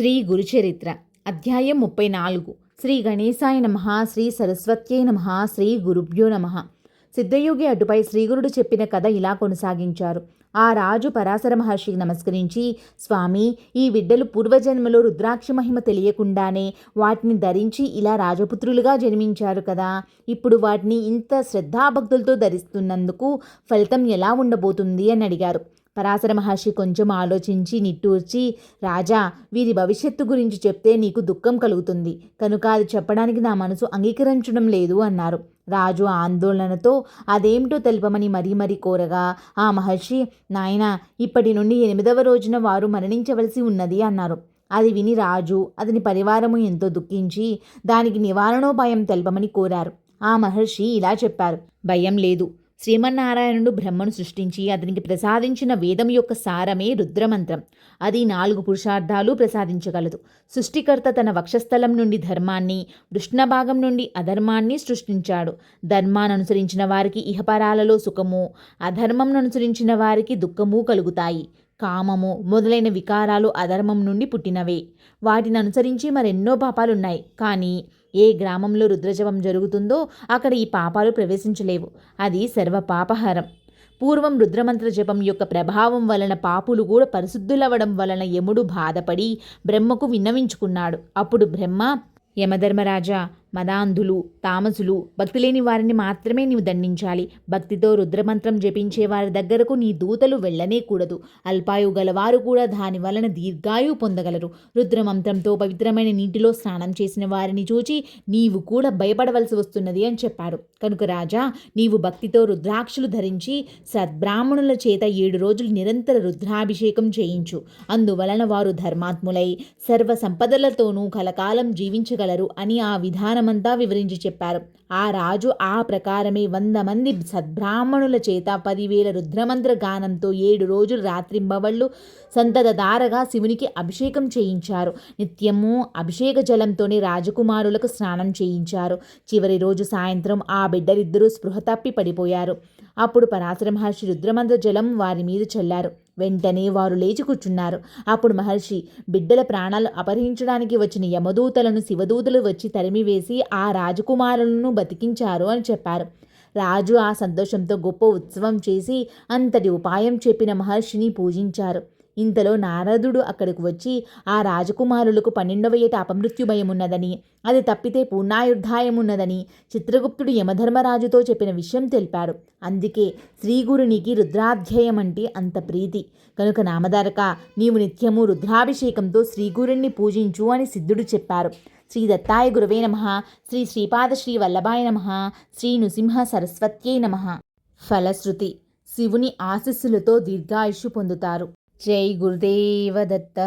శ్రీ గురుచరిత్ర అధ్యాయం ముప్పై నాలుగు. శ్రీ గణేశాయ నమ శ్రీ సరస్వత్యై నమ శ్రీ గురుభ్యో నమ. సిద్ధయోగి అటుపై శ్రీగురుడు చెప్పిన కథ ఇలా కొనసాగించారు. ఆ రాజు పరాశర మహర్షికి నమస్కరించి స్వామి ఈ బిడ్డలు పూర్వజన్మలో రుద్రాక్ష మహిమ తెలియకుండానే వాటిని ధరించి ఇలా రాజపుత్రులుగా జన్మించారు కదా. ఇప్పుడు వాటిని ఇంత శ్రద్ధాభక్తులతో ధరిస్తున్నందుకు ఫలితం ఎలా ఉండబోతుంది? అని అడిగారు. పరాశర మహర్షి కొంచెం ఆలోచించి నిట్టూర్చి రాజా వీరి భవిష్యత్తు గురించి చెప్తే నీకు దుఃఖం కలుగుతుంది. కనుక అది చెప్పడానికి నా మనసు అంగీకరించడం లేదు అన్నారు. రాజు ఆందోళనతో అదేమిటో తెలుపమని మరీ మరీ కోరగా ఆ మహర్షి నాయన ఇప్పటి నుండి ఎనిమిదవ రోజున వారు మరణించవలసి ఉన్నది అన్నారు. అది విని రాజు అతని పరివారము ఎంతో దుఃఖించి దానికి నివారణోపాయం తెలపమని కోరారు. ఆ మహర్షి ఇలా చెప్పారు. భయం లేదు. శ్రీమన్నారాయణుడు బ్రహ్మను సృష్టించి అతనికి ప్రసాదించిన వేదం యొక్క సారమే రుద్రమంత్రం. అది నాలుగు పురుషార్థాలు ప్రసాదించగలదు. సృష్టికర్త తన వక్షస్థలం నుండి ధర్మాన్ని వృష్ణభాగం నుండి అధర్మాన్ని సృష్టించాడు. ధర్మాన్ని అనుసరించిన వారికి ఇహపరాలలో సుఖము అధర్మంను అనుసరించిన వారికి దుఃఖము కలుగుతాయి. కామము మొదలైన వికారాలు అధర్మం నుండి పుట్టినవే. వాటిని అనుసరించి మరెన్నో పాపాలున్నాయి. కానీ ఏ గ్రామంలో రుద్రజపం జరుగుతుందో అక్కడ ఈ పాపాలు ప్రవేశించలేవు. అది సర్వ పాపహరం పూర్వం రుద్రమంత్ర జపం యొక్క ప్రభావం వలన పాపులు కూడా పరిశుద్ధులవ్వడం వలన యముడు బాధపడి బ్రహ్మకు విన్నవించుకున్నాడు. అప్పుడు బ్రహ్మ యమధర్మరాజా మదాంధులు తామసులు భక్తి లేని వారిని మాత్రమే నీవు దండించాలి. భక్తితో రుద్రమంత్రం జపించే వారి దగ్గరకు నీ దూతలు వెళ్ళనే కూడదు. అల్పాయు గలవారు కూడా దాని వలన దీర్ఘాయు పొందగలరు. రుద్రమంత్రంతో పవిత్రమైన నీటిలో స్నానం చేసిన వారిని చూచి నీవు కూడా భయపడవలసి వస్తున్నది అని చెప్పాడు. కనుక రాజా నీవు భక్తితో రుద్రాక్షలు ధరించి సద్బ్రాహ్మణుల చేత ఏడు రోజులు నిరంతర రుద్రాభిషేకం చేయించు. అందువలన వారు ధర్మాత్ములై సర్వ సంపదలతోనూ కలకాలం జీవించగలరు అని ఆ విధానం విధానమంతా వివరించి చెప్పారు. ఆ రాజు ఆ ప్రకారమే వంద మంది సద్బ్రాహ్మణుల చేత పదివేల రుద్రమంత్ర గానంతో ఏడు రోజులు రాత్రింబవళ్ళు సంతతధారగా శివునికి అభిషేకం చేయించారు. నిత్యము అభిషేక జలంతోనే రాజకుమారులకు స్నానం చేయించారు. చివరి రోజు సాయంత్రం ఆ బిడ్డలిద్దరూ స్పృహ తప్పి పడిపోయారు. అప్పుడు పరాశర మహర్షి రుద్రమంత్ర జలం వారి మీద చల్లారు. వెంటనే వారు లేచి కూర్చున్నారు. అప్పుడు మహర్షి బిడ్డల ప్రాణాలు అపహరించడానికి వచ్చిన యమదూతలను శివదూతలు వచ్చి తరిమివేసి ఆ రాజకుమారులను బతికించారు అని చెప్పారు. రాజు ఆ సంతోషంతో గొప్ప ఉత్సవం చేసి అంతటి ఉపాయం చెప్పిన మహర్షిని పూజించారు. ఇంతలో నారదుడు అక్కడికి వచ్చి ఆ రాజకుమారులకు పన్నెండవ ఏట అపమృత్యు ఉన్నదని అది తప్పితే పూర్ణాయుర్ధాయమున్నదని చిత్రగుప్తుడు యమధర్మరాజుతో చెప్పిన విషయం తెలిపాడు. అందుకే శ్రీగురునికి రుద్రాధ్యయం అంటే అంత ప్రీతి. కనుక నామధారక నీవు నిత్యము రుద్రాభిషేకంతో శ్రీగురుణ్ణి పూజించు అని సిద్ధుడు చెప్పారు. శ్రీ దత్తాయ గురువే నమ. శ్రీ శ్రీపాద శ్రీ వల్లభాయ నమ. శ్రీ నృసింహ సరస్వత్యై నమ. ఫలశ్రుతి. శివుని ఆశస్సులతో దీర్ఘాయుషు పొందుతారు. జై గురుదేవ దత్త.